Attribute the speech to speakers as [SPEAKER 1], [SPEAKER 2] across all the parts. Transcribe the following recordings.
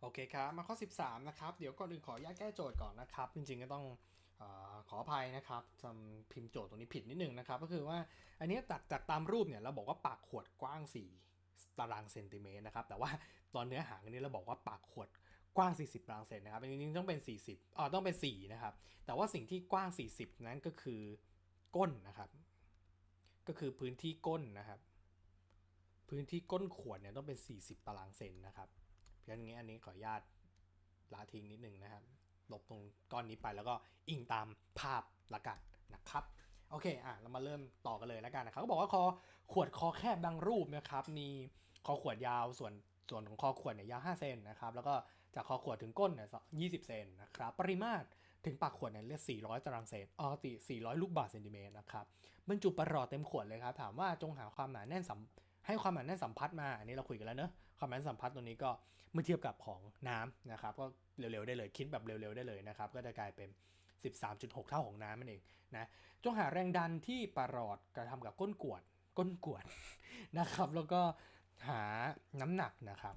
[SPEAKER 1] โอเคครับมาข้อ 13 นะครับ เดี๋ยวก่อนอื่นขออนุญาตแก้โจทย์ก่อนนะครับ จริงๆก็ต้องอขออภัยนะครับจำพิมพ์โจทย์ตรงนี้ผิดนิดนึงนะครับ ก็คือว่าอันนี้ยจากจากตามรูปเนี่ยเราบอกว่าปากขวดกว้าง 4 ตารางเซนติเมตรนะครับ แต่ว่าตอนเนื้อหาอันนี้เราบอกว่าปากขวดกว้าง 40ตารางเซนนะครับจริงๆต้องเป็น 40อ๋อต้องเป็น 4 นะครับ แต่ว่าสิ่งที่กว้าง 40 นั้นก็คือก้นนะครับ ก็คือพื้นที่ก้นนะครับ พื้นที่ก้นขวดเนี่ยต้องเป็น 40 ตารางเซนนะครับ เพราะฉะนั้นอันนี้ขออนุญาตละทิ้งนิดนึงนะครับลบตรงก้อนนี้ไปแล้วก็อิงตามภาพละกันนะครับโอเคอะเรามาเริ่มต่อกันเลยแล้วกันนะครับก็บอกว่าคอขวดคอแคบดังรูปนะครับมีคอขวดยาวส่วนส่วนของคอขวดเนี่ยยาว 5 เซนนะครับแล้วก็จากคอขวดถึงก้นเนี่ย20 เซนนะครับปริมาตรถึงปากขวดเนี่ยเรียก400 ตารางเซนอ๋อติ400 ลูกบาศก์เซนติเมตรนะครับบรรจุประหลอดเต็มขวดเลยครับถามว่าจงหาความหนาแน่นสัม ให้ความหนาแน่นสัมพัทธ์มา อันนี้เราคุยกันแล้วเนอะความหนาแน่นสัมพัทธ์ตัวนี้ก็เมื่อเทียบกับของน้ำนะครับก็เร็วๆได้เลยคิดแบบเร็วๆได้เลยนะครับก็จะกลายเป็น 13.6 เท่าของน้ำนั่นเองนะจงหาแรงดันที่ประหลอดกระทำกับก้นกวดก้นกวดนะครับแล้วก็หาน้ำหนักนะครับ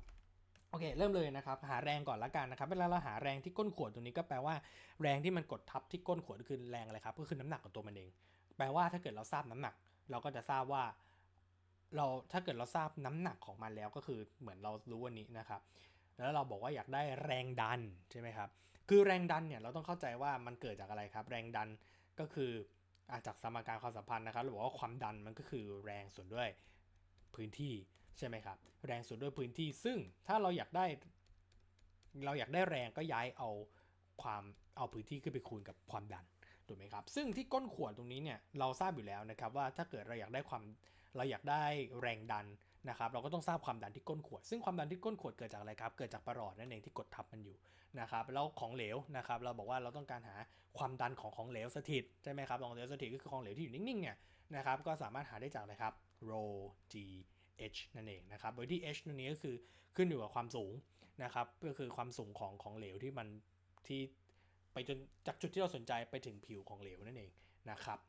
[SPEAKER 1] โอเค เริ่มเลยนะครับ หาแรงก่อนละกันนะครับ เวลาเราหาแรงที่ก้นขวดตรงนี้ก็แปลว่าแรงที่มันกดทับที่ก้นขวดคือแรงอะไรครับ ก็คือน้ำหนักของตัวมันเอง แปลว่าถ้าเกิดเราทราบน้ำหนัก เราก็จะทราบว่า เราถ้าเกิดเราทราบน้ำหนักของมันแล้วก็คือเหมือนเรารู้วันนี้นะครับ แล้วเราบอกว่าอยากได้แรงดันใช่ไหมครับ คือแรงดันเนี่ยเราต้องเข้าใจว่ามันเกิดจากอะไรครับ แรงดันก็คืออาจากสมการความสัมพันธ์นะครับเราบอกว่าความดันมันก็คือแรงส่วนด้วยพื้นที่ใช่ไหมครับ แรงส่วนด้วยพื้นที่ ซึ่งถ้าเราอยากได้ เราอยากได้แรงก็ย้ายเอาความเอาพื้นที่ขึ้นไปคูณกับความดันถูกไหมครับ ซึ่งที่ก้นขวดตรงนี้เนี่ยเราทราบอยู่แล้วนะครับว่าถ้าเกิดเราอยากได้ความ เราอยากได้แรงดันนะครับเราก็ต้องทราบความดันที่ก้นขวด ซึ่งความดันที่ก้นขวดเกิดจากอะไรครับเกิดจากประหลอดนั่นเองที่กดทับมันอยู่นะครับแล้วของเหลวนะครับเราบอกว่าเราต้องการหาความดันของของเหลวสถิตใช่ไหมครับของเหลวสถิตก็คือของเหลวที่อยู่นิ่งๆเนี่ยนะครับก็สามารถหาได้จากอะไรครับ rho g h นั่นเองนะครับโดยที่ h ตัวนี้ก็คือขึ้นอยู่กับความสูงนะครับก็คือความสูงของของเหลวที่มันที่ไปจนจากจุดที่เราสนใจไปถึงผิวของเหลวนั่นเองนะครับ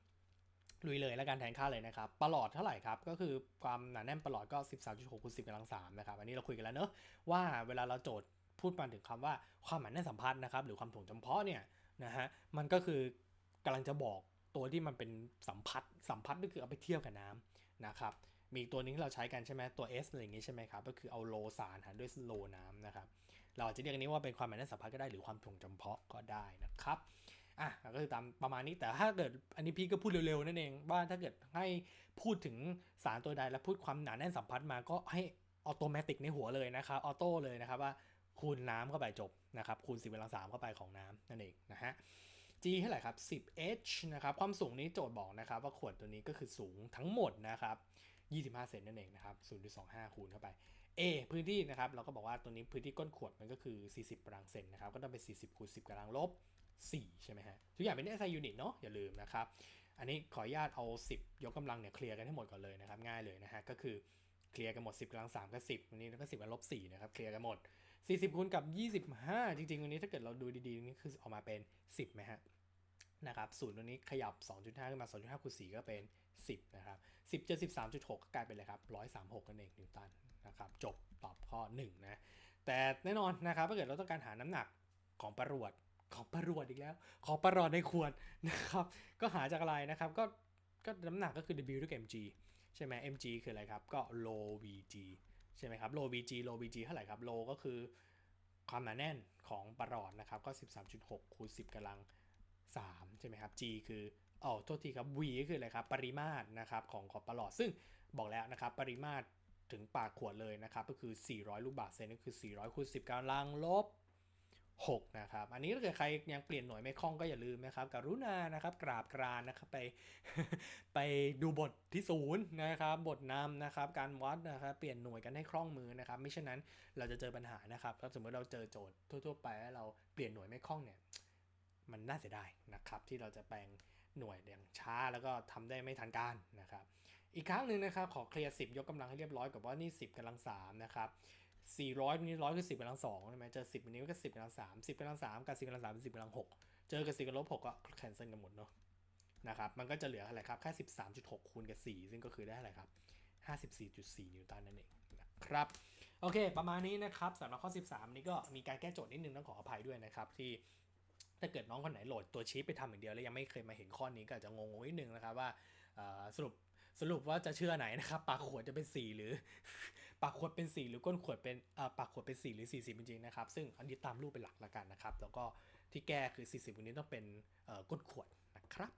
[SPEAKER 1] ลุยเลยแล้วกันแทนค่าเลยนะครับประหลอดเท่าไหร่ครับ ก็คือความหนาแน่นประหลอดก็ 13.6คูณ10กำลัง3นะครับ อันนี้เราคุยกันแล้วเนอะว่าเวลาเราโจทย์พูดมาถึงคำว่าความหนาแน่นสัมพัทธ์นะครับหรือความถ่วงจำเพาะเนี่ยนะฮะมันก็คือกำลังจะบอกตัวที่มันเป็นสัมพัทธ์สัมพัทธ์ก็คือเอาไปเทียบกับน้ำนะครับมีตัวนึงที่เราใช้กันใช่ไหมตัว S อะไรอย่างงี้ใช่ไหมครับก็คือเอาโลสารหารด้วยโลน้ำนะครับเราอาจจะเรียกอันนี้ว่าเป็นความหนาแน่นสัมพัทธ์ก็ได้หรือความถ่วงจำเพาะก็ได้นะครับ อะก็คือตามประมาณนี้แต่ถ้าเกิดอันนี้พี่ก็พูดเร็วๆนั่นเอง ว่าถ้าเกิดให้พูดถึงสารตัวใดแล้วพูดความหนาแน่นสัมพัทธ์มาก็ให้ออโตเมติกในหัวเลยนะครับออโต้เลยนะครับว่าคูณน้ำเข้าไปจบนะครับคูณ10กำลัง3เข้าไปของน้ำนั่นเองนะฮะ G เท่าไหร่ครับ 10h นะครับความสูงนี้โจทย์บอกนะครับว่าขวดตัวนี้ก็คือสูงทั้งหมดนะครับ25 เซนนั่นเองนะครับ0.25 คูณเข้าไป A พื้นที่นะครับเราก็บอกว่าตัวนี้พื้นที่ก้นขวดมันก็คือ 40ตารางเซนนะครับก็ต้องเป็น 40คูณ10กำลังลบ 4 ใช่ไหมฮะ ทุกอย่างเป็น SI unit เนาะอย่าลืมนะครับ อันนี้ขออนุญาตเอา 10 ยกกำลังเนี่ยเคลียร์กันให้หมดก่อนเลยนะครับ ง่ายเลยนะฮะ ก็คือเคลียร์กันหมด 10กำลัง3กับ10วันนี้แล้วก็ 10กับลบ4นะครับเคลียร์กันหมด 40คูณกับ 25 จริงๆวันนี้ถ้าเกิดเราดูดีๆนี่คือออกมาเป็น 10ไหมฮะนะครับศูนย์ตัวนี้ขยับ 2.5 ขึ้นมา 2.5คูณ4ก็เป็น 10 นะครับ 10เจอ13.6 ก็กลายเป็นอะไรครับ 136นั่นเองนิวตันนะครับ จบตอบข้อ 1 นะ แต่แน่นอนนะครับ ถ้าเกิดเราต้องการหาน้ำหนักของประรวด ของประรวดอีกแล้ว ของประรวดในขวดนะครับ ก็หาจากอะไรนะครับ ก็ก็น้ำหนักก็คือ W ด้วยกับ mg ใช่ไหม mg คืออะไรครับ ก็ low vg ใช่ไหมครับ low vg low vg เท่าไหร่ครับ low ก็คือความหนาแน่นของประหลอดนะครับ ก็ 13.6คูณ10กำลัง 3 ใช่ไหมครับ G คืออ๋อโทษทีครับ V ก็คืออะไรครับ ปริมาตรนะครับของของประหลอด ซึ่งบอกแล้วนะครับ ปริมาตรถึงปากขวดเลยนะครับ ก็คือ 400 ลูกบาศก์เซนก็คือ 400คูณ10กำลังลบ 6 นะครับ อันนี้ถ้าเกิดใครยังเปลี่ยนหน่วยไม่คล่องก็อย่าลืมนะครับกรุณานะครับกราบกรานนะครับไปไปดูบทที่ศูนย์นะครับบทนำนะครับการวัดนะครับเปลี่ยนหน่วยกันให้คล่องมือนะครับไม่เช่นนั้นเราจะเจอปัญหานะครับถ้าสมมติเราเจอโจทย์ทั่วๆไปแล้วเราเปลี่ยนหน่วยไม่คล่องเนี่ยมันน่าเสียดายนะครับที่เราจะแปลงหน่วยอย่างช้าแล้วก็ทำได้ไม่ทันการนะครับ อีกครั้งหนึ่งนะครับขอเคลียร์10 ยกกำลังให้เรียบร้อยกับว่านี่ 10กำลัง3นะครับ 400นี้ร้อยคือ10กำลัง2ใช่ไหมเจอ10นี้ก็10กำลัง3 10กำลัง3กับ10กำลัง3เป็น10กำลัง6เจอกับ10กำลังลบ6ก็แคนเซิลกันหมดเนาะนะครับมันก็จะเหลืออะไรครับแค่13.6คูณกับ4ซึ่งก็คือได้อะไรครับ54.4นิวตันนั่นเองนะครับโอเค ประมาณนี้นะครับสำหรับข้อ13นี้ก็มีการแก้โจทย์นิดนึงต้องขออภัยด้วยนะครับที่ถ้าเกิดน้องคนไหนโหลดตัวชีตไปทำอย่างเดียวแล้วยังไม่เคยมาเห็นข้อนี้ก็อาจจะงงๆนิดนึงนะครับว่าสรุปสรุปว่าจะเชื่อไหนนะครับปากขวดจะเป็น 4 หรือ ปากขวดเป็นสีหรือก้นขวดเป็นอ่าปากขวดเป็นสีหรือ 40 จริงๆนะครับ ซึ่งอันนี้ตามรูปเป็นหลักละกันนะครับ แล้วก็ที่แก้คือ 40วันนี้ต้องเป็นก้นขวดนะครับ